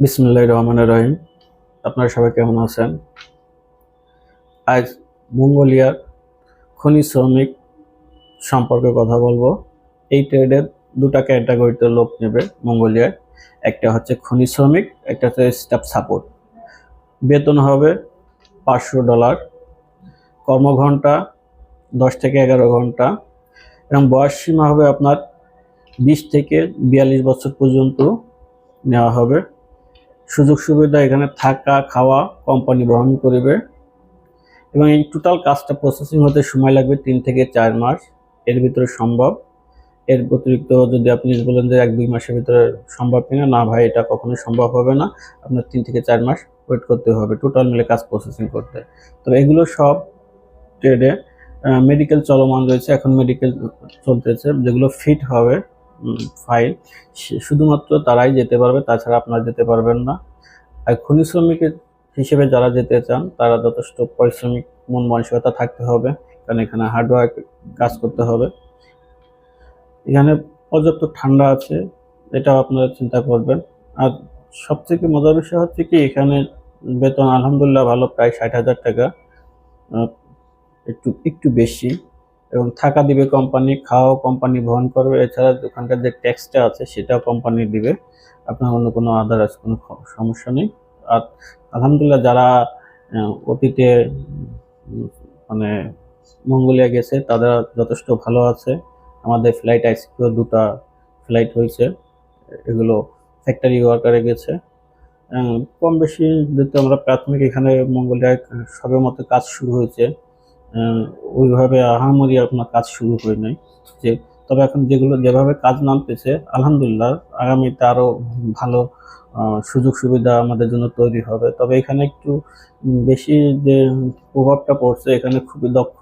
বিসমুল্লাহ রহমান রহিম। আপনারা সবাই কেমন আছেন? আজ মঙ্গোলিয়ার খনি শ্রমিক সম্পর্কে কথা বলব। এই ট্রেডের দুটা ক্যাটাগরিতে লোক নেবে মঙ্গোলিয়ায়। একটা হচ্ছে খনি শ্রমিক, একটা হচ্ছে স্টাফ সাপোর্ট। বেতন হবে পাঁচশো ডলার। কর্মঘন্টা দশ থেকে এগারো ঘণ্টা এবং বয়স সীমা হবে আপনার বিশ থেকে বিয়াল্লিশ বছর পর্যন্ত নেওয়া হবে। সুযোগ সুবিধা এখানে থাকা, খাওয়া কোম্পানি বহন করবে। এবং এই টোটাল কাজটা প্রসেসিং হতে সময় লাগবে তিন থেকে চার মাস। এর ভিতরে সম্ভব। এর অতিরিক্ত যদি আপনি বলেন যে এক দুই মাসের ভিতরে সম্ভব কিনা, না ভাই, এটা কখনো সম্ভব হবে না। আপনার তিন থেকে চার মাস ওয়েট করতে হবে টোটাল মিলে কাজ প্রসেসিং করতে। তবে এগুলো সব ট্রেডে মেডিকেল চলমান রয়েছে। এখন মেডিকেল চলতেছে, যেগুলো ফিট হবে। ফাইল শুধুমাত্র তারাই যেতে পারবে, তাছাড়া আপনারা যেতে পারবেন না। আর খনি শ্রমিকের হিসেবে যারা যেতে চান, তারা যথেষ্ট পারিশ্রমিক মন মানসিকতা থাকতে হবে, কারণ এখানে হার্ডওয়ার্ক কাজ করতে হবে। এখানে পর্যাপ্ত ঠান্ডা আছে, এটাও আপনারা চিন্তা করবেন। আর সবথেকে মজার বিষয় হচ্ছে কি, এখানে বেতন আলহামদুলিল্লাহ ভালো, প্রায় ষাট হাজার টাকা একটু একটু বেশি। এবং থাকা দিবে কোম্পানি খাওয়াও কোম্পানি বহন করবে। এছাড়া ওখানকার যে ট্যাক্সটা আছে, সেটাও কোম্পানি দিবে। আপনার অন্য কোনো আদার্স কোনো সমস্যা নেই। আর আলহামদুলিল্লাহ যারা অতীতে মানে মঙ্গোলিয়া গেছে, তারা যথেষ্ট ভালো আছে। আমাদের ফ্লাইট আইসিকিউ দুটা ফ্লাইট হয়েছে। এগুলো ফ্যাক্টরি ওয়ার্কারে গেছে। কম বেশি যেহেতু আমরা প্রাথমিক এখানে মঙ্গোলিয়ায় সবের মতো কাজ শুরু হয়েছে। ওইভাবে আহামরি আপনার কাজ শুরু হয় নাই। যে, তবে এখন যেগুলো, যেভাবে কাজ নামতেছে, আলহামদুলিল্লাহ, আগামীতে আরও ভালো সুযোগ সুবিধা আমাদের জন্য তৈরি হবে। তবে এখানে একটু বেশি যে প্রভাবটা পড়ছে, এখানে খুবই দক্ষ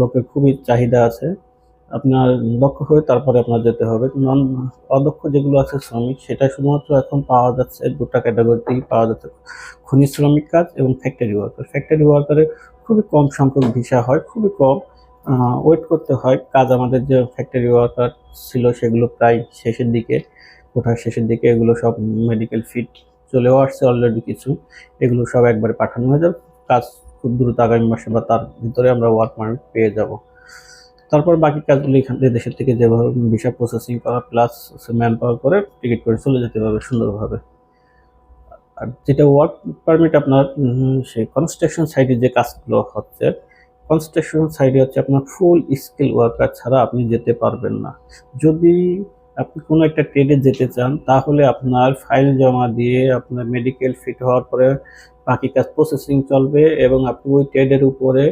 লোকের খুবই চাহিদা আছে। আপনার দক্ষ হয়ে তারপরে আপনার যেতে হবে। নন, অদক্ষ যেগুলো আছে শ্রমিক, সেটা শুধুমাত্র এখন পাওয়া যাচ্ছে, দুটা ক্যাটাগরিতেই পাওয়া যাচ্ছে। খনি শ্রমিক কাজ এবং ফ্যাক্টরি ওয়ার্কার ফ্যাক্টরি ওয়ার্কারে খুবই কম সংখ্যক ভিসা হয়, খুবই কম। ওয়েট করতে হয়। কাজ আমাদের যে ফ্যাক্টরি ওয়ার্কার ছিল সেগুলো প্রায় শেষের দিকে, কোঠার শেষের দিকে এগুলো সব মেডিকেল ফিট চলেও আসছে অলরেডি কিছু। এগুলো সব একবারে পাঠানো হয়ে যাবে। কাজ খুব দ্রুত আগামী মাসে বা তার ভিতরে আমরা ওয়ার্ক পারমিট পেয়ে যাব। তারপর বাকি কাজগুলো এখান থেকে দেশের থেকে যেভাবে ভিসা প্রসেসিং করা প্লাস ম্যান পাওয়ার করে টিকিট করে চলে যেতে পারবে সুন্দরভাবে। আর যেটা ওয়ার্ক পারমিট আপনার সেই কনস্ট্রাকশন সাইডে যে কাজগুলো হচ্ছে কনস্ট্রাকশন সাইডে হচ্ছে আপনার ফুল স্কিল ওয়ার্কার ছাড়া আপনি যেতে পারবেন না। যদি আপনি কোনো একটা ট্রেডে যেতে চান, তাহলে আপনার ফাইল জমা দিয়ে আপনার মেডিকেল ফিট হওয়ার পরে বাকি কাজ প্রসেসিং চলবে এবং আপনি ওই ট্রেডের উপরে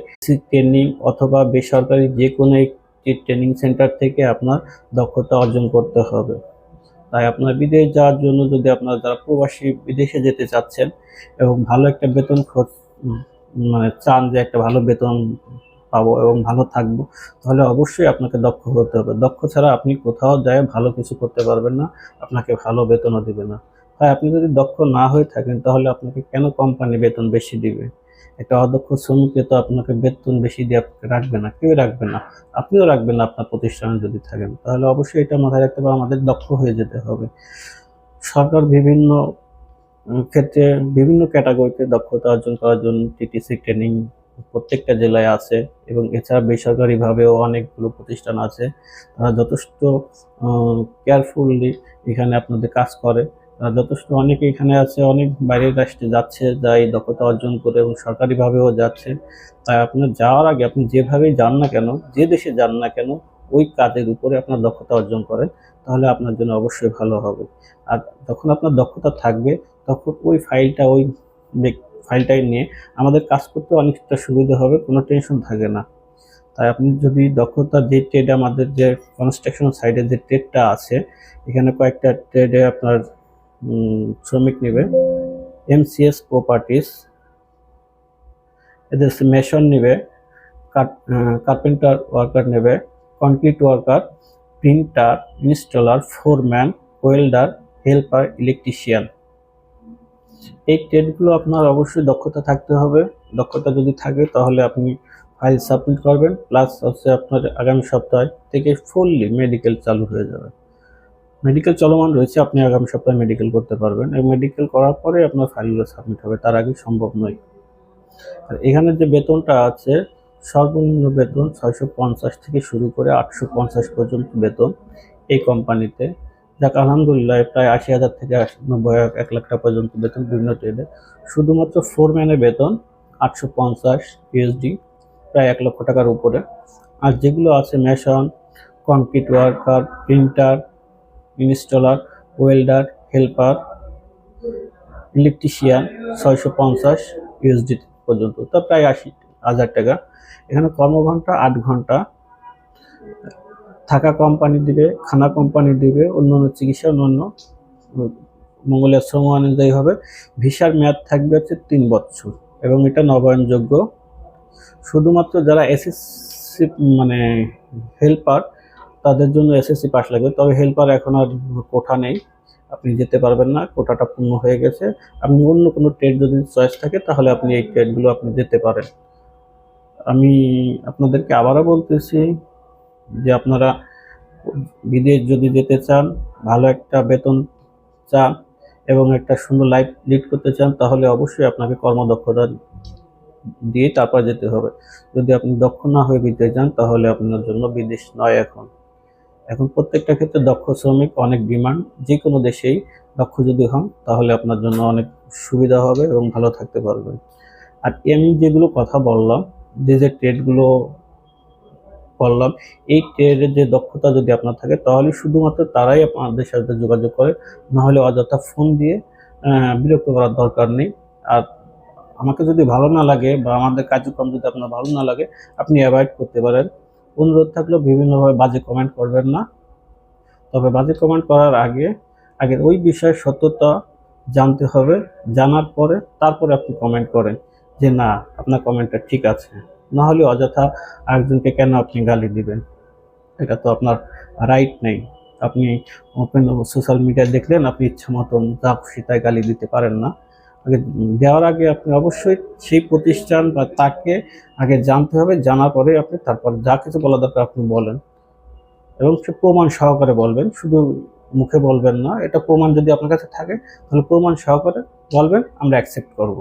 ট্রেনিং অথবা বেসরকারি যে কোনো একটি ট্রেনিং সেন্টার থেকে আপনার দক্ষতা অর্জন করতে হবে। তাই আপনার বিদেশ যাওয়ার জন্য যদি আপনার যারা প্রবাসী বিদেশে যেতে চাচ্ছেন এবং ভালো একটা বেতন খোঁজ মানে চান যে একটা ভালো বেতন পাবো এবং ভালো থাকব, তাহলে অবশ্যই আপনাকে দক্ষ হতে হবে। দক্ষ ছাড়া আপনি কোথাও যায় ভালো কিছু করতে পারবেন না, আপনাকে ভালো বেতনও দিবে না। তাই আপনি যদি দক্ষ না হয়ে থাকেন, তাহলে আপনাকে কেন কোম্পানি বেতন বেশি দিবে? একটা অদক্ষ শ্রমিককে তো আপনাকে বেতন বেশি দিয়ে রাখবে না, কেউ রাখবে না। আপনিও রাখবেন না আপনার প্রতিষ্ঠানে যদি থাকেন। তাহলে অবশ্যই এটা মাথায় রাখতে হবে, আমাদের দক্ষ হয়ে যেতে হবে। সরকার বিভিন্ন ক্ষেত্রে বিভিন্ন ক্যাটাগরিতে দক্ষতা অর্জন করার জন্য টিটিসি ট্রেনিং প্রত্যেকটা জেলায় আছে এবং এছাড়া বেসরকারিভাবেও অনেকগুলো প্রতিষ্ঠান আছে। তারা যথেষ্ট কেয়ারফুললি এখানে আপনাদের কাজ করে। যথেষ্ট অনেকে এখানে আছে, অনেক বাইরের রাষ্ট্রে যাচ্ছে, যা এই দক্ষতা অর্জন করে এবং সরকারিভাবেও যাচ্ছে। তাই আপনার যাওয়ার আগে আপনি যেভাবেই যান না কেন, যে দেশে যান না কেন, ওই কাজের উপরে আপনার দক্ষতা অর্জন করেন, তাহলে আপনার জন্য অবশ্যই ভালো হবে। আর যখন আপনার দক্ষতা থাকবে, তখন ওই ফাইলটা, ওই ফাইলটাই নিয়ে আমাদের কাজ করতে অনেকটা সুবিধা হবে, কোনো টেনশন থাকে না। তাই আপনি যদি দক্ষতা, যে ট্রেড আমাদের যে কনস্ট্রাকশন সাইডে যে ট্রেডটা আছে, এখানে কয়েকটা ট্রেডে আপনার শ্রমিক নেবে। এমসিএস প্রপার্টিস এদের মেশন নেবে কার্পেন্টার ওয়ার্কার নেবে concrete worker printer installer foreman welder helper electrician এই ট্রেডগুলো আপনার অবশ্যই দক্ষতা থাকতে হবে। দক্ষতা যদি থাকে তাহলে আপনি ফাইল সাবমিট করবেন প্লাস হচ্ছে আপনার আগামী সপ্তাহ থেকে ফুললি মেডিকেল চালু হয়ে যাবে। মেডিকেল চলমান রয়েছে, আপনি আগামী সপ্তাহে মেডিকেল করতে পারবেন। এবং মেডিকেল করার পরে আপনার ফাইলগুলো সাবমিট হবে, তার আগে সম্ভব নয়। আর এখানে যে বেতনটা আছে, সর্বনিম্ন বেতন ছয়শো পঞ্চাশ থেকে শুরু করে আটশো পঞ্চাশ পর্যন্ত বেতন এই কোম্পানিতে যাক, আলহামদুলিল্লাহ প্রায় আশি হাজার থেকে নব্বই এক লাখ টাকা পর্যন্ত বেতন বিভিন্ন ট্রেডে শুধুমাত্র ফোরম্যানের বেতন আটশো পঞ্চাশ পিএইচডি প্রায় এক লক্ষ টাকার উপরে। আর যেগুলো আছে, mason concrete worker printer installer, welder, helper, electrician, ছয়শো পঞ্চাশ ইউএসডি পর্যন্ত। তা প্রায় আশি হাজার টাকা। এখানে কর্মঘন্টা আট ঘণ্টা থাকা কোম্পানি দিবে, খানা কোম্পানি দিবে, অন্যান্য চিকিৎসা, অন্যান্য মঙ্গলের শ্রম অনুযায়ী হবে। ভিসার মেয়াদ থাকবে হচ্ছে তিন বছর এবং এটা নবায়নযোগ্য। শুধুমাত্র যারা এসএসসি মানে হেল্পার তাদের জন্য এসএসসি পাস লাগবে। তবে হেল্পার এখন আর কোঠা নেই। আপনি যেতে পারবেন না কোটাটা পূর্ণ হয়ে গেছে। আপনি অন্য কোনো ট্রেড যদি চয়েস থাকে, তাহলে আপনি এই ট্রেডগুলো আপনি যেতে পারেন। আমি আপনাদেরকে আবারও বলতেছি যে আপনারা বিদেশ যদি যেতে চান, ভালো একটা বেতন চান এবং একটা সুন্দর লাইফ লিড করতে চান, তাহলে অবশ্যই আপনাকে কর্মদক্ষতা দিয়ে তারপর যেতে হবে। যদি আপনি দক্ষ না হয়ে বিদেশ যান, তাহলে আপনার জন্য বিদেশ নয় এখন। এখন প্রত্যেকটা ক্ষেত্রে দক্ষ শ্রমিক, অনেক ডিমান্ড যে কোনো দেশেই দক্ষ যদি হন, তাহলে আপনার জন্য অনেক সুবিধা হবে এবং ভালো থাকতে পারবেন। আর আমি যেগুলো কথা বললাম, যে যে ট্রেডগুলো বললাম, এই ট্রেডের যে দক্ষতা যদি আপনার থাকে, তাহলে শুধুমাত্র তারাই আপনাদের সাথে যোগাযোগ করে, নাহলে অযথা ফোন দিয়ে বিরক্ত করার দরকার নেই। আর আমাকে যদি ভালো না লাগে বা আমাদের কার্যক্রম যদি আপনার ভালো না লাগে, আপনি অ্যাভয়েড করতে পারেন। অনুরোধ থাকলেও বিভিন্নভাবে বাজে কমেন্ট করবেন না। তবে বাজে কমেন্ট করার আগে আগে ওই বিষয়ে সত্যতা জানতে হবে, জানার পরে তারপরে আপনি কমেন্ট করেন যে, না, আপনার কমেন্টটা ঠিক আছে। না হলে অযথা আরেকজনকে কেন আপনি গালি দিবেন? এটা তো আপনার রাইট নেই। আপনি ওপেন সোশ্যাল মিডিয়া দেখলেন, আপনি ইচ্ছা মতন যা খুশি তাই গালি দিতে পারেন না। আগে দেওয়ার আগে আপনি অবশ্যই সেই প্রতিষ্ঠান বা তাকে আগে জানতে হবে, জানার পরে আপনি তারপর যা কিছু বলা দরকার আপনি বলেন। এবং সে প্রমাণ সহকারে বলবেন, শুধু মুখে বলবেন না, এটা প্রমাণ যদি আপনার কাছে থাকে, তাহলে প্রমাণ সহকারে বলবেন, আমরা অ্যাকসেপ্ট করব।